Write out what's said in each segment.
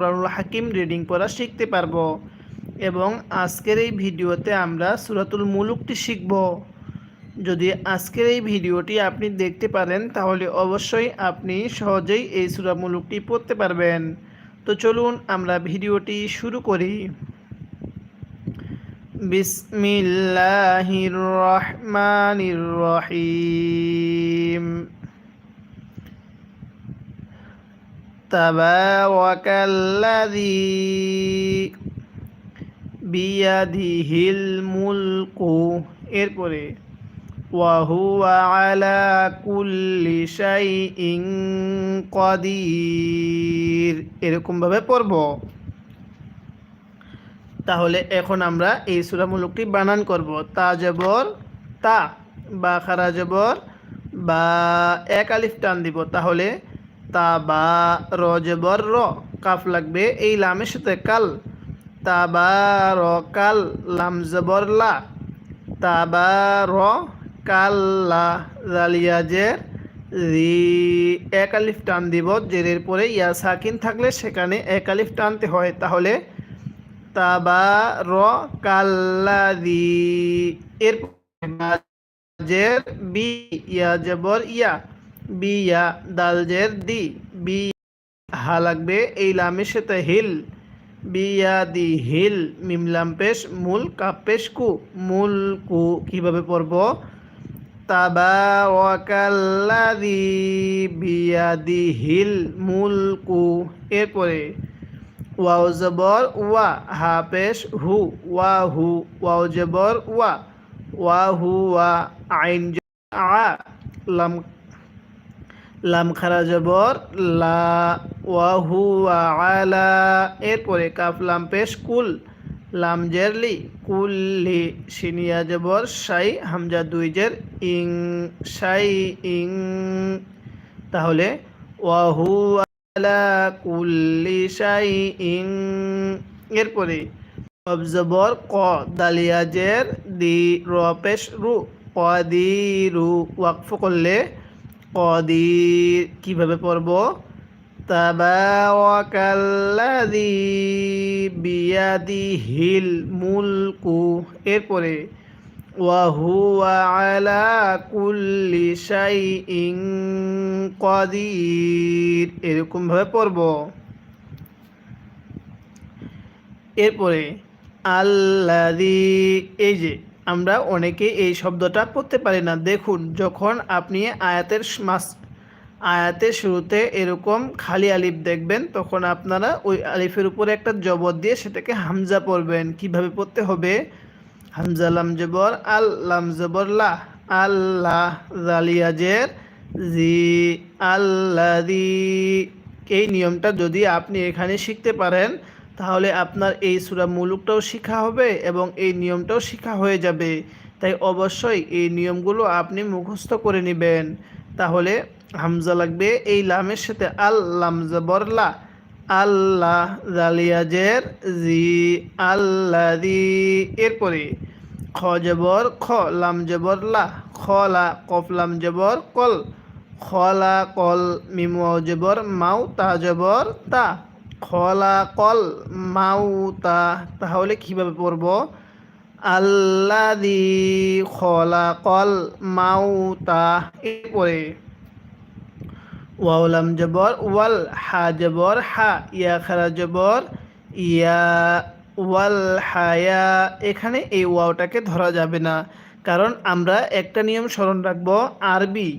কোরআনুল হাকিম রিডিং পড়া শিখতে পারব। এবং আজকের এই ভিডিওতে আমরা সুরাতুল মুলুকটি শিখব। যদি আজকের এই ভিডিওটি আপনি দেখতে পারেন, তাহলে অবশ্যই আপনি সহজেই এই সুরা মুলুকটি পড়তে পারবেন। তো চলুন আমরা ভিডিওটি শুরু করি। বিসমিল্লাহির রহমানির রহিম। تبارك الذي বিয়াদিহিল মুলকু এরপরে ওয়াহুয়া আলা কুল্লি শাইইন কাদির এরকমভাবে পড়ব তাহলে এখন আমরা এই সূরামূলকটি বানান করব তা জবর তা বা খারা জবর বা এক আলিফ টান দিব তাহলে তা বা র র কাফ লাগবে এই লামের সাথে, কাল। তা বা র কাল লাম জবর লা তা বা র কাল লা রি এক আলিফ টান দিব, জেরের পরে ইয়া সাকিন থাকলে সেখানে এক আলিফ টানতে হয়। তাহলে তা বা র কাল্লা দি এর বি, ইয়া জবর ইয়া। বিয়া দালজের দি। বি হা লাগবে এই লামের সাথে হিল। বিয়া দি হিল মিমলাম পেশ, মূল কাপ পেশ কু। মূল কু কীভাবে পড়ব তাবা ওয়াকাল্লাদি বিয়াদি হিল, মূল কু। এরপরে ওয়াও জবর, ওয়া, হা পেশ, হু, ওয়া, হু, ওয়াও জবর, ওয়া ওয়া, হু, ওয়া, আইন আ, লাম লাম খারা জবর, লা ওয়াহু আলা, এরপরে কাফ লাম পেশ, কুল লাম জেরলি কুল্লি সিনিয়া জবর, সাই হামজা দুই জের, ইং সাই ইং। তাহলে ওয়াহু আলা কুল্লি সাই ইং। এরপরে অবজবর ক দালিয়া জের, দি র পেশ রু দি রু, ওয়াকফ করলে কদির কীভাবে পড়ব? তাবাওয়াকাল্লাযী বিয়াদিহিল মুলকু। এরপরে, ওয়াহুয়া আলা কুল্লি শাইইন কদির। এরকমভাবে পড়ব। এরপরে আল্লাদি এই যে আমরা অনেকে এই শব্দটা পড়তে পারি না। দেখুন, যখন আপনি আয়াতের মাস, আয়াতের শুরুতে এরকম খালি আলিফ দেখবেন, তখন আপনারা ওই আলিফের উপরে একটা জবর দিয়ে সেটাকে হামজা পড়বেন। কীভাবে পড়তে হবে? হামজা লাম জবর, আল লাম জবর, লা। আল্লাহ জালিয়াজের জি আল্লাদি এই নিয়মটা যদি আপনি এখানে শিখতে পারেন তাহলে আপনার এই সুরা মুলুকটাও শিখা হবে এবং এই নিয়মটাও শিখা হয়ে যাবে। তাই অবশ্যই এই নিয়মগুলো আপনি মুখস্থ করে নেবেন। তাহলে হামজা লাগবে এই লামের সাথে আল লামজবরলা আল্লাহ জালিয়াজের জি আল্লাদি। এরপরে খ জবর খ লাম জবর লা। খলা কফ লাম জবর কল। খলা কল মিমু জবর মাউ তা জবর তা। খলাকল মাউতা, তাহলে কীভাবে পড়ব? আল্লাদি খলাকল মাউতা, এরপরে ওয়াউলাম জবর, ওয়াল হা জবর, হা, ইয়া খারা জবর, ইয়া, ওয়াল হায়া এখানে এই ওয়াওটাকে ধরা যাবে না। কারণ আমরা একটা নিয়ম স্মরণ রাখব, আরবি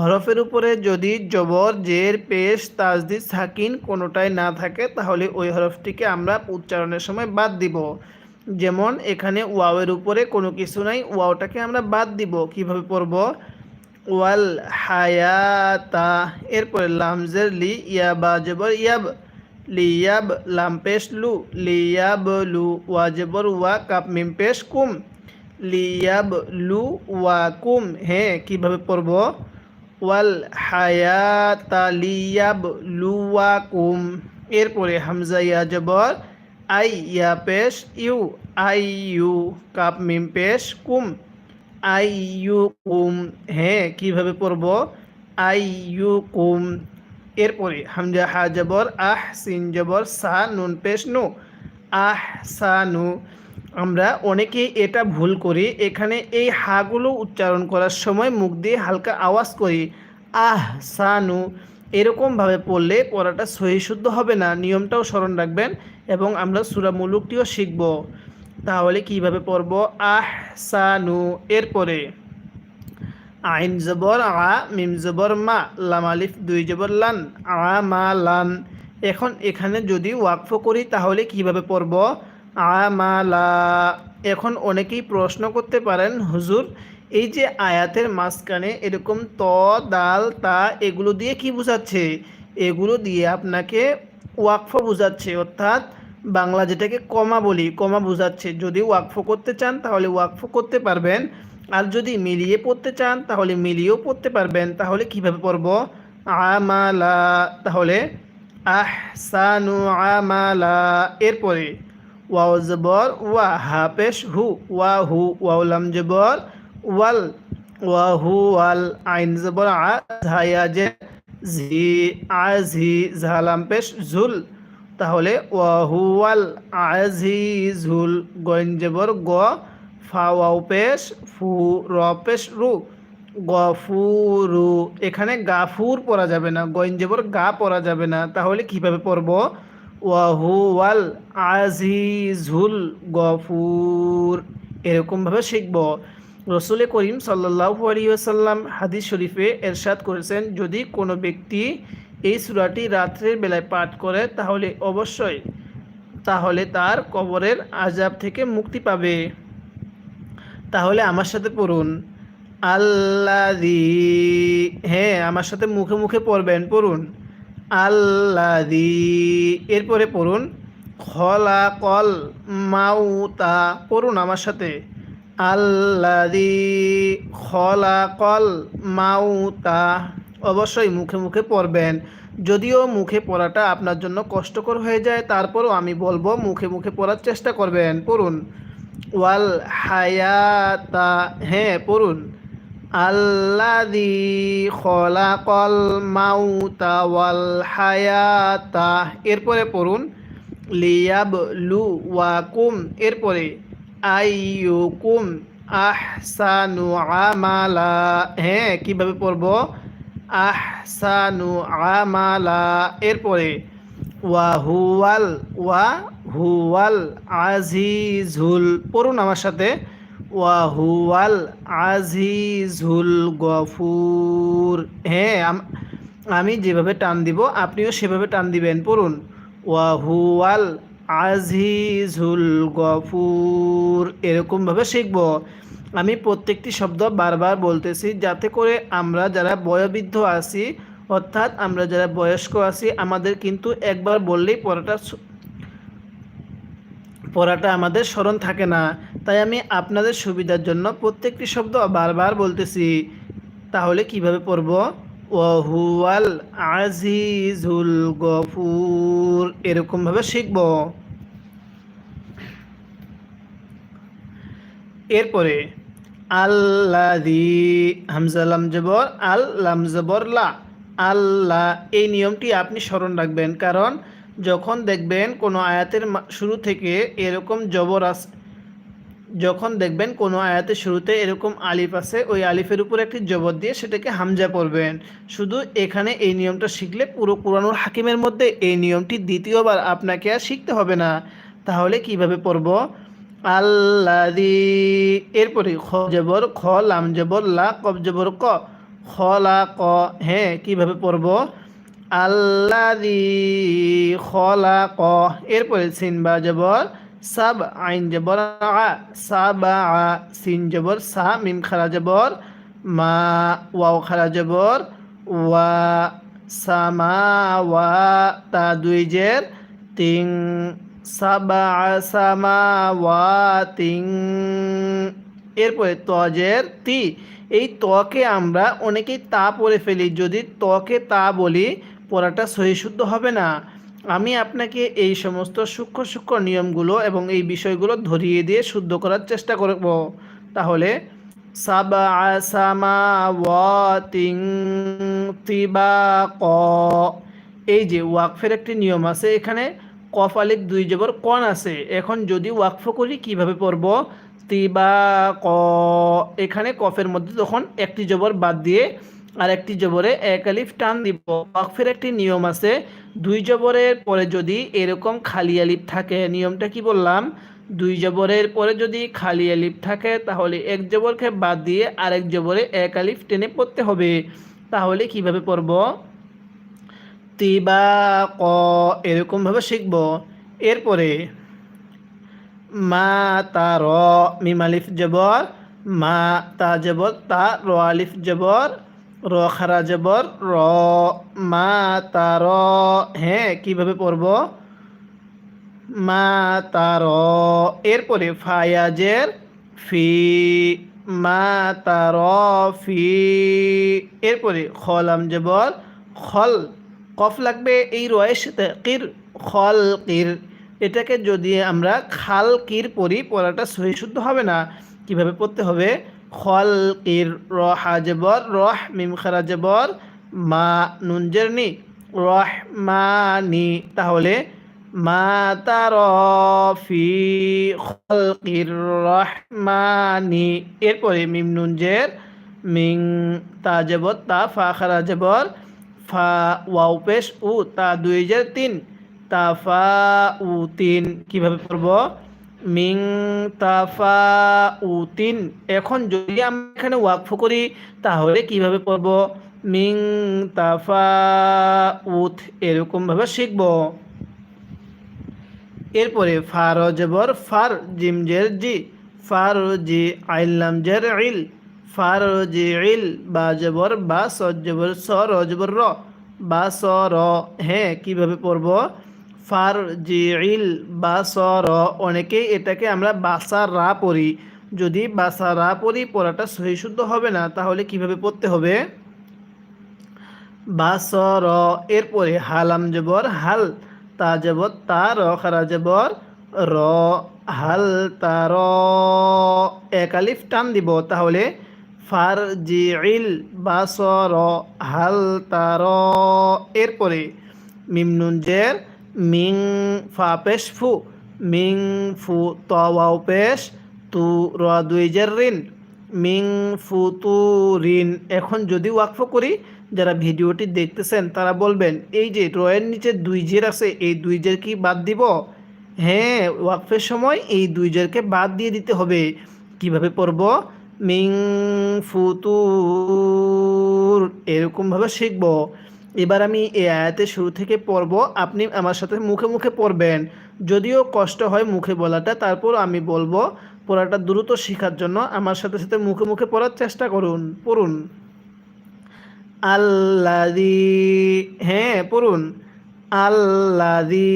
হরফের উপরে যদি জবর, জের, পেশ তাজদি সাকিন কোনোটাই না থাকে, তাহলে ওই হরফটিকে আমরা উচ্চারণের সময় বাদ দিব। যেমন এখানে ওয়াওয়ের উপরে কোনো কিছু নাই, ওয়াওটাকে আমরা বাদ দিব। কীভাবে পড়ব? ওয়াল হায়াতা, এরপরে লামজের লি, ইয়াবা জবর ইয়াব লিয়াব লাম, পেশ, লু লিয়াব লু, ওয়া জবর ওয়া, কাপ, মিম, পেশ, কুম লিয়াব লু, ওয়া, কুম হ্যাঁ কীভাবে পড়ব? ওয়াল হায়াতালিয়াব লুয়াকুম এরপরে হামজা, ইয়া, জবর, আই, ইয়া, পেশ, ইউ, আই, ইউ, কাপ, মিম, পেশ, কুম, আই, ইউ, কুম হ্যাঁ কীভাবে পড়ব? আই, ইউ, কুম। এরপরে হামজা, হা, জবর আহ সিন জবর, সা, নুন, পেশ, নু আহ সা নু আমরা অনেকেই এটা ভুল করি। এখানে এই হাগুলো উচ্চারণ করার সময় মুখ দিয়ে হালকা আওয়াজ করি। আহ, সানু। এরকমভাবে পড়লে পড়াটা সহি শুদ্ধ হবে না। নিয়মটাও স্মরণ রাখবেন এবং আমরা সুরা মুলুকটিও শিখব। তাহলে কীভাবে পড়ব? আহ, সানু। এরপরে, আইন জবর আ, মিম জবর মা, লাম আলিফ, দুই জবর লান, আ, মা, লান। এখন এখানে যদি ওয়াকফ করি তাহলে কীভাবে পড়ব? আমালা। এখন অনেকেই প্রশ্ন করতে পারেন, হুজুর, এই যে আয়াতের মাঝখানে এরকম ত, দাল, তা, এগুলো দিয়ে কি বোঝাচ্ছে? এগুলো দিয়ে আপনাকে ওয়াকফ বোঝাচ্ছে, অর্থাৎ বাংলা যেটাকে কমা বলি, কমা বোঝাচ্ছে। যদি ওয়াকফ করতে চান, তাহলে ওয়াকফ করতে পারবেন। আর যদি মিলিয়ে পড়তে চান, তাহলে মিলিয়েও পড়তে পারবেন। তাহলে কীভাবে পড়ব? আমালা। তাহলে আহসানু আমালা। এরপরে ওয়াও জবর, ওয়া হাফেশ হু, ওয়া হু ওয়াউলাম জবর, ওয়াল, ওয়া হু, ওয়াল আইন জবর, আ ঝায়া যে ঝি, আ, ঝি ঝালাম পেশ, ঝুল। তাহলে ওয়া হু, ওয়াল, আ, ঝি, ঝুল, গইন জবর, গ, ফা, ওয়াও, পেশ, ফু, র, পেশ, রু। গফুরু এখানে গাফুর পড়া যাবে না, গইন জবর, গা পড়া যাবে না। তাহলে কীভাবে পড়ব ওয়াহুয়াল আজিজুল গফুর। এরকমভাবে শিখব। রসুল করিম সাল্লাহু আলিয়াল্লাম হাদিস শরীফে এরশাদ করেছেন, যদি কোনো ব্যক্তি এই সুরাটি রাত্রের বেলায় পাঠ করে, তাহলে অবশ্যই তাহলে তার কবরের আজাব থেকে মুক্তি পাবে। তাহলে আমার সাথে পড়ুন। আল্লাদি হ্যাঁ আমার সাথে মুখে মুখে পড়বেন, পড়ুন। আল্লাদি। এরপরে পড়ুন খলা কল মাউতা পড়ুন আমার সাথে। আল্লাদি খলা কল মাউতা অবশ্যই মুখে মুখে পড়বেন। যদিও মুখে পড়াটা আপনার জন্য কষ্টকর হয়ে যায়, তারপরও আমি বলব মুখে মুখে পড়ার চেষ্টা করবেন। পড়ুন, ওয়াল হায়াতা হ্যাঁ পড়ুন। আল্লাদি খলাকল মাউতা ওয়াল হায়াতা। এরপরে পড়ুন লিয়াব লু ওয়াকুম এরপরে, আইয়ুকুম আহসানু আমালা। হ্যাঁ কীভাবে পড়ব? আহসানু আমালা। এরপরে, ওয়াহুয়াল ওয়া হুয়াল আজিজুল। পড়ুন আমার সাথে। ওয়াহুয়াল আজিজুল গফুর। হ্যাঁ আমি যেভাবে টান দিব, আপনিও সেভাবে টান দিবেন, পড়ুন। ওয়াহুয়াল আজিজুল গফুর। এরকমভাবে শিখব। আমি প্রত্যেকটি শব্দ বারবার বলতেছি যাতে করে আমরা যারা বয়োবৃদ্ধ আছি, অর্থাৎ আমরা যারা বয়স্ক আছি, আমাদের কিন্তু একবার বললেই পড়াটা পড়াটা আমাদের স্মরণ থাকে না। তাই আমি আপনাদের সুবিধার জন্য প্রত্যেকটি শব্দ বারবার বলতেছি। তাহলে কীভাবে পড়ব? ওহুয়াল আজিজুল গফুর। এরকমভাবে শিখব। এরপরে আল্লাদি হামজালাম জবর, আল লাম জবর লা। আল্লাহ, এই নিয়মটি আপনি স্মরণ রাখবেন। কারণ যখন দেখবেন কোনো আয়াতের শুরু থেকে এরকম জবর আস, যখন দেখবেন কোনো আয়াতের শুরুতে এরকম আলিফ আছে, ওই আলিফের উপর একটি জবর দিয়ে সেটাকে হামজা পড়বেন। শুধু এখানে এই নিয়মটা শিখলে পুরো পুরানোর হাকিমের মধ্যে এই নিয়মটি দ্বিতীয়বার আপনাকে আর শিখতে হবে না। তাহলে কীভাবে পড়ব? আল্লাদি এরপরে খ জবর, খ, লাম জবর, লা কব জবর, ক। খ, লা, ক হ্যাঁ কীভাবে পড়ব? আল্লাদি ক এরপরে সিন বা জবর সাব আইন জবর আ, সাবা আ, সিন জবর সা, মিম খারা জবর, মা, ওয়াও খারা জবর, ওয়া, সামা, ওয়া, তা দুই জের তিং সাবা, সামা, ওয়া তিং এরপরে তজের তি। এই তকে আমরা অনেকেই তা পড়ে ফেলি। যদি তকে তা বলি পড়াটা সহি শুদ্ধ হবে না। আমি আপনাকে এই সমস্ত সূক্ষ্ম সূক্ষ্ম নিয়মগুলো এবং এই বিষয়গুলো ধরিয়ে দিয়ে শুদ্ধ করার চেষ্টা করব। তাহলে সাবা এই যে ওয়াকফের একটি নিয়ম আছে, এখানে কফ আলিফ দুই জবর কন আছে। এখন যদি ওয়াকফ করি, কীভাবে পড়ব? তিবা ক এখানে কফের মধ্যে তখন একটি জবর বাদ দিয়ে আর একটি জবরে এক আলিফ টান দিব। ওয়াকফের একটি নিয়ম আছে, দুই জবরের পরে যদি এরকম খালি আলিফ থাকে, নিয়মটা কি বললাম? দুই জবরের পরে যদি খালি আলিফ থাকে, তাহলে এক জবরকে বাদ দিয়ে আরেক জবরে এক আলিফ টেনে পড়তে হবে। তাহলে কীভাবে পড়ব? তিবা, ক এরকমভাবে শিখব। এরপরে, মা, তা, র, মিম আলিফ জবর, মা, তা, জবর, তা, র আলিফ জবর র খারা জবর র, মা, তা, র হ্যাঁ কীভাবে পড়ব? মা, তা, র, এরপরে ফায়াজের ফি, মা, তা, র, ফি, এরপরে খলাম জবর খল, কফ লাগবে এই রয়ের সাথে, কির, খল, কির, এটাকে যদি আমরা খাল, কির পড়ি, পড়াটা সহি শুদ্ধ হবে না, কীভাবে পড়তে হবে? খল কির র হাজবর রহ মিম খারা জবর মা নুনজের নি রহ মা নি তাহলে মা তার ফি খলকির রহমানি এরপরে মিম নুনজের মিং তা জবর, তা ফা খারা জবর ফা ওয়াও উ, তা দুই হাজার তিন, তা ফা উ তিন, কীভাবে পড়ব মিং তাফা উ তিন এখন যদি আমরা এখানে ওয়াকফ করি, তাহলে কীভাবে পড়ব? মিং তাফা উথ এরকমভাবে শিখব। এরপরে ফার জবর ফার, জিম জের জি। ফার জি আইলাম জের ইল। ফার জি ইল বা জবর বা স জবর স র জবর র। বা স, র হ্যাঁ কীভাবে পড়ব? ফার জি ইল বা স র অনেকেই এটাকে আমরা বাসা রা পড়ি। যদি বাসা রা পড়ি, পড়াটা সহি শুদ্ধ হবে না, তাহলে কীভাবে পড়তে হবে? বা স র এরপরে হালাম জবর, হাল তা জবর, তা র, খারা জবর, র, হাল তা র। এক আলিফ টান দিব, তাহলে ফার জি ইল বা স র হাল তা র। এরপরে মিম নুন জের মিং ফা পেশ ফু, মিং ফু ত ওয়াও পেশ, তু র দুই জের রিন মিং ফু তু রিন এখন যদি ওয়াকফ করি, যারা ভিডিওটি দেখতেছেন, তারা বলবেন, এই যে রয়ের নিচে দুই জের আছে, এই দুই জের কি বাদ দিব? হ্যাঁ ওয়াকফের সময় এই দুই জেরকে বাদ দিয়ে দিতে হবে। কীভাবে পড়ব? মিং ফুতুর এরকমভাবে শিখব। এবার আমি এই আয়াতের শুরু থেকে পড়ব। আপনি আমার সাথে মুখে মুখে পড়বেন। যদিও কষ্ট হয় মুখে বলাটা, তারপর আমি বলব পড়াটা দ্রুত শেখার জন্য। আমার সাথে সাথে মুখে মুখে পড়ার চেষ্টা করুন, পড়ুন। আল্লাদি হ্যাঁ পড়ুন। আল্লাদি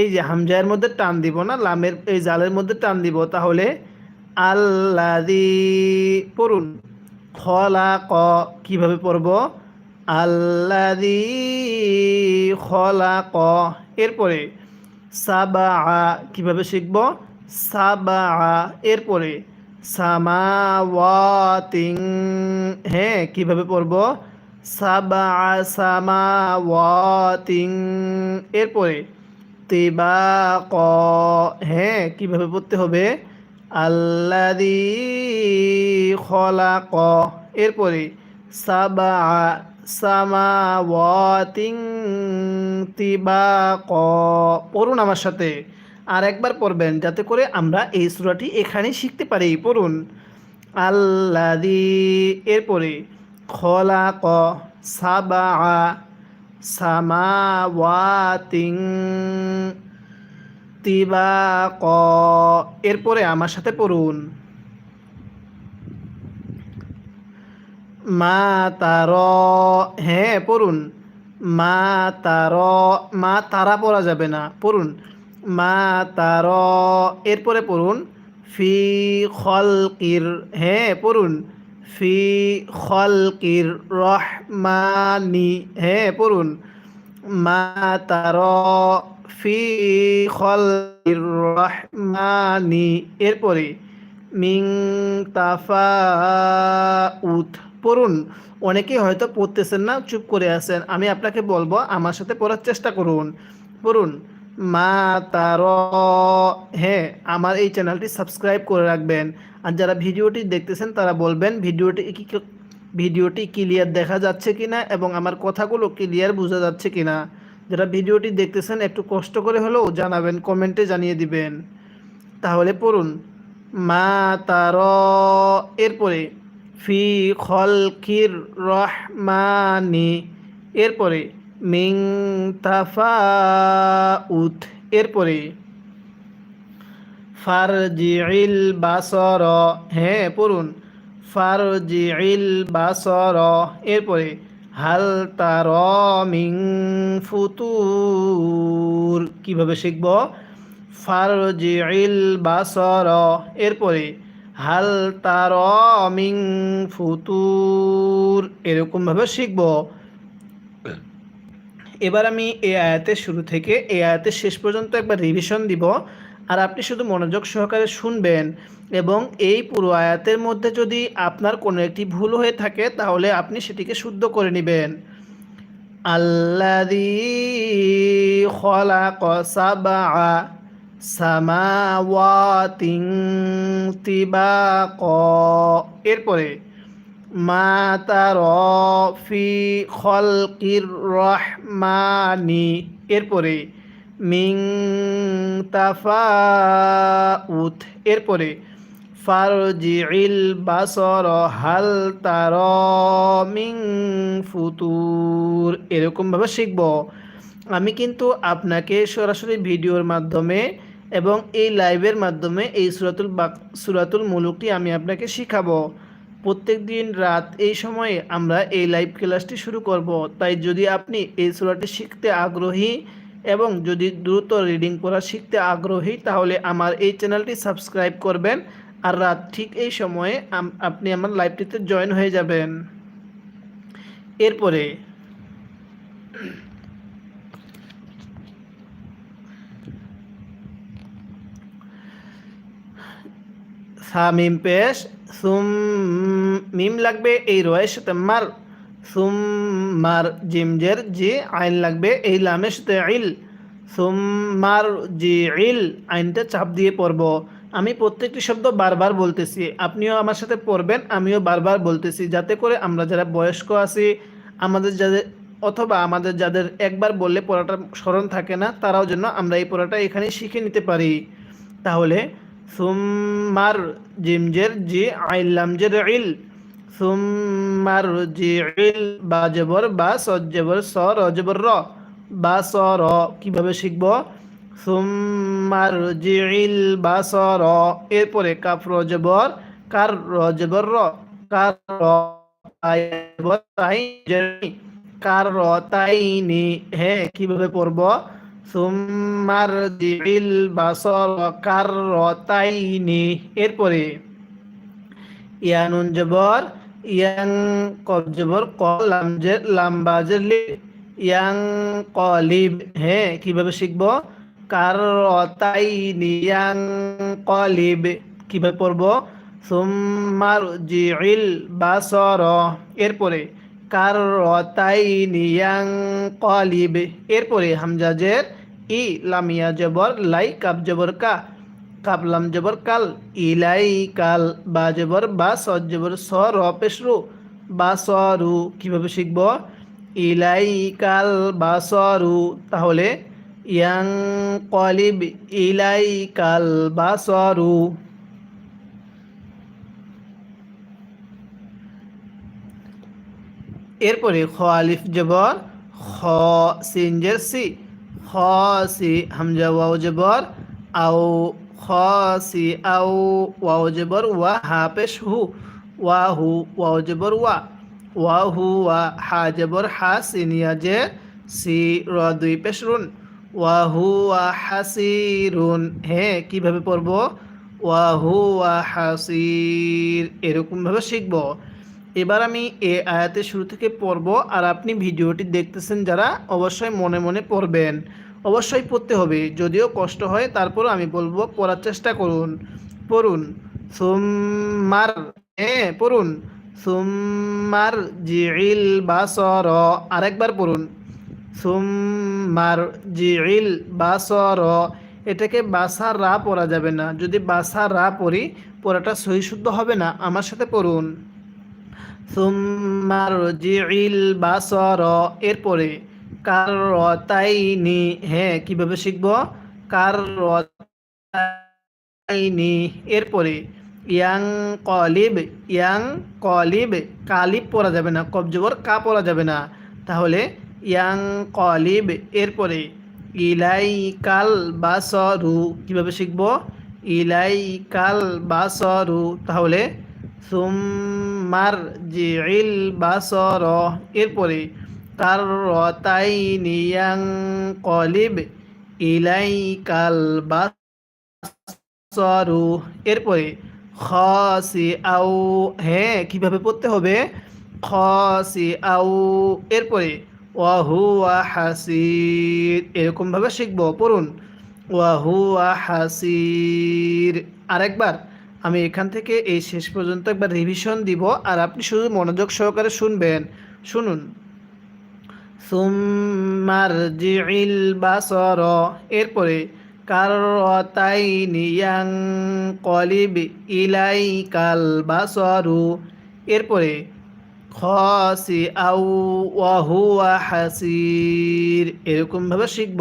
এই যে হামজায়ের মধ্যে টান দিব না, লামের, এই জালের মধ্যে টান দিব, তাহলে আল্লাদি পড়ুন। খলা ক কীভাবে পড়ব? আল্লাদি খলা ক এরপরে সাবা কীভাবে শিখব? সাবা এরপরে সামাওয়াতিং হ্যাঁ কীভাবে পড়ব? সাবা সামাওয়াতিং এরপরে তিবাক। হ্যাঁ কীভাবে পড়তে হবে? আল্লাদি খলাক। এরপরে সাবা পড়ুন আমার সাথে। আর একবার পড়বেন যাতে করে আমরা এই সূরাটি এখানেই শিখতে পারি। পড়ুন। আল্লাদি এরপরে ক সাবা সামাওয়াতিং তিবাক এরপরে আমার সাথে পড়ুন। মা তার হ্যাঁ পড়ুন। মা তার মা তারা পড়া যাবে না, পড়ুন। মা তার এরপরে পড়ুন। ফি খলকির হ্যাঁ পড়ুন। ফি খলকির রহমানি হ্যাঁ পড়ুন। মা তার ফি খলকির রহমানি, এরপরে মিং তাফা উথ পড়ুন, অনেকেই হয়তো পড়তেছেন না, চুপ করে আছেন। আমি আপনাকে বলব, আমার সাথে পড়ার চেষ্টা করুন। পড়ুন। মা তার হ্যাঁ আমার এই চ্যানেলটি সাবস্ক্রাইব করে রাখবেন। আর যারা ভিডিওটি দেখতেছেন, তারা বলবেন, ভিডিওটি কি ভিডিওটি ক্লিয়ার দেখা যাচ্ছে কি না এবং আমার কথাগুলো ক্লিয়ার বোঝা যাচ্ছে কি না যারা ভিডিওটি দেখতেছেন, একটু কষ্ট করে হলেও জানাবেন, কমেন্টে জানিয়ে দিবেন। তাহলে পড়ুন। মা তার এরপরে ফি খলকির রহমানি। এরপরে, মিং তাফাউত। এরপরে ফারজিল বাসর। হ্যাঁ পড়ুন। ফারজিল বাসর। এরপরে, হাল তার মিং ফুতুর। কীভাবে শিখব? ফারজিল বাসর। এরপরে হাল তার মিং ফুতুর। এরকমভাবে শিখব। এবার আমি এই আয়াতের শুরু থেকে এই আয়াতের শেষ পর্যন্ত একবার রিভিশন দিব। আর আপনি শুধু মনোযোগ সহকারে শুনবেন এবং এই পুরো আয়াতের মধ্যে যদি আপনার কোনো একটি ভুল হয়ে থাকে, তাহলে আপনি সেটিকে শুদ্ধ করে নেবেন। আল্লাদি খলাক সাবা সামাওয়াতিং তিবাক। এরপরে, মা তার ফি খলকির রহমানি। এরপরে, মিং তাফাউত। এরপরে ফারজিল বাসর হাল তার মিং ফুতুর। এরকমভাবে শিখব। আমি কিন্তু আপনাকে সরাসরি ভিডিওর মাধ্যমে এবং এই লাইভের মাধ্যমে এই সুরাতুল বাক সুরাতুল মুলুকটি আমি আপনাকে শিখাবো। প্রত্যেক দিন রাত এই সময়ে আমরা এই লাইভ ক্লাসটি শুরু করব। তাই যদি আপনি এই সুরাটি শিখতে আগ্রহী এবং যদি দ্রুত রিডিং পড়া শিখতে আগ্রহী, তাহলে আমার এই চ্যানেলটি সাবস্ক্রাইব করবেন। আর রাত ঠিক এই সময়ে আপনি আমার লাইভটিতে জয়েন হয়ে যাবেন। এরপরে সামিম পেশ, সুম মিম লাগবে এই রয়ের সাথে মার, সুম মার জিমজের জি আইন লাগবে এই লামের সাথে ইল, সুম মার জি ইল আইনটা চাপ দিয়ে পড়ব। আমি প্রত্যেকটি শব্দ বারবার বলতেছি, আপনিও আমার সাথে পড়বেন, আমিও বারবার বলতেছি, যাতে করে আমরা যারা বয়স্ক আছি, আমাদের যাদের, অথবা আমাদের যাদের একবার বললে পড়াটা স্মরণ থাকে না, তারাও জন্য আমরা এই পড়াটা এখানে শিখে নিতে পারি। তাহলে সুম্মার জিমজের জি আইলাম জের ইল। সুম্মার জি ইল বা জবর বা সজ্জবর স, রজবর র। বা স, র, কীভাবে শিখব? সুম্মার জি ইল বা স, র, এরপরে কাফ, রজবর। কার, রজবর র? কার, র তাই কার, র, তাইনি। হ্যাঁ কীভাবে পড়ব? সুম্মার দিল বাসর কারতাইনি। এরপরে, ইয়ানুন জবর, ইয়াং কব জবর কলাম যে লাম্বাজের লি, ইয়াং কলিব। হ্যাঁ কীভাবে শিখব? কারতাইনি ইয়াং কলিব। কীভাবে পড়ব? সুম্মার জিল বাসর। এরপরে কারতাইনি কলিব এরপরে হামজাজের ই লামিয়া জবর লাই কাব জবর কা কাপ লাম জবর কাল, ইলাই কাল, বা জবর, বা স জবর স র পেশরু বা স রু কীভাবে শিখব? ইলাই কাল, বা স রু তাহলে ইয়াং কলিব ইলাই কাল, বা স রু এরপরে খ আলিফ জবর, খ সিনজের সি, খ সি হামজা ওয়াও জবর, আও খ সি আও ওয়াও জবর, ওয়া হা পেশ হু, ওয়া হু ওয়াও জবর, ওয়া ওয়া হু ওয়া হা জবর, হা সিনিয়া যে সি র দুই পেশ রুন, ওয়া হু ওয়া হাসিরুন হ্যাঁ কীভাবে পড়ব? ওয়া হু ওয়া হাসির এরকমভাবে শিখব। এবার আমি এ আয়াতের শুরু থেকে পড়ব আর আপনি ভিডিওটি দেখতেছেন যারা, অবশ্যই মনে মনে পড়বেন। অবশ্যই পড়তে হবে, যদিও কষ্ট হয় তারপর আমি বলব পড়ার চেষ্টা করুন। পড়ুন। সুম্মার হ্যাঁ পড়ুন। সুম্মার জিল বাসর, আরেকবার পড়ুন। সুম্মার জিল বাসর, এটাকে বাসা রা পড়া যাবে না। যদি বাসা রা পড়ি, পড়াটা সহি শুদ্ধ হবে না। আমার সাথে পড়ুন। সুম্মার জিল বাসর। এরপরে কার রতাইনি হ্যাঁ কীভাবে শিখব? কার রতাইনি এরপরে ইয়াং কলিব ইয়াং কলিব কালিব পড়া যাবে না, কবজবর কা পড়া যাবে না। তাহলে ইয়াং কলিব এরপরে ইলাই কাল বাসরু, কীভাবে শিখব? ইলাই কাল বাসরু। তাহলে সুম্মার জিল বাসর এরপরে তার কার রতাইনিয়াং কলিব ইলাই কাল বাসরু, এরপরে খসি আউ হ্যাঁ কীভাবে পড়তে হবে? খসি আউ এরপরে ওয়াহুয়া হাসির, এরকমভাবে শিখব, পড়ুন। ওয়াহুয়া হাসির, আরেকবার। আমি এখান থেকে এই শেষ পর্যন্ত একবার রিভিশন দিব আর আপনি শুধু মনোযোগ সহকারে শুনবেন। শুনুন। সুম্মার জিল বাসর, এরপরে, কারতাইনি ইয়াং কলিব ইলাই কাল বাসরু, এরপরে খসি আউ ওয়াহুয়া হাসির। এরকমভাবে শিখব।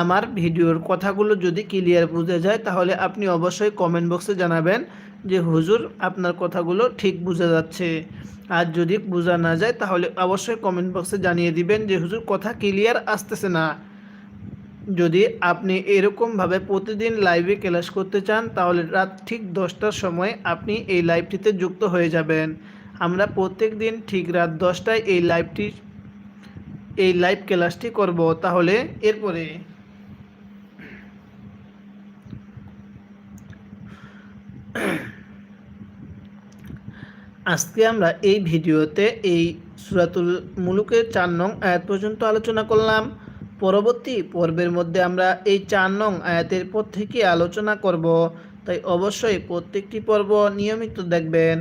আমার ভিডিওর কথাগুলো যদি ক্লিয়ার বুঝে যায়, তাহলে আপনি অবশ্যই কমেন্ট বক্সে জানাবেন যে, হুজুর, আপনার কথাগুলো ঠিক বুঝে যাচ্ছে। আর যদি বোঝা না যায়, তাহলে অবশ্যই কমেন্ট বক্সে জানিয়ে দিবেন যে, হুজুর, কথা ক্লিয়ার আসতেছে না। যদি আপনি এরকমভাবে প্রতিদিন লাইভে ক্লাস করতে চান, তাহলে রাত ঠিক দশটার সময় আপনি এই লাইভটিতে যুক্ত হয়ে যাবেন। আমরা প্রত্যেক দিন ঠিক রাত দশটায় এই লাইভটি এই লাইভ ক্লাসটি করব। তাহলে এরপরে আজকে আমরা এই ভিডিওতে এই সুরাতুল মুলুকের চার নং আয়াত পর্যন্ত আলোচনা করলাম। পরবর্তী পর্বের মধ্যে আমরা এই চার নং আয়াতের পর থেকে আলোচনা করব। তাই অবশ্যই প্রত্যেকটি পর্ব নিয়মিত দেখবেন।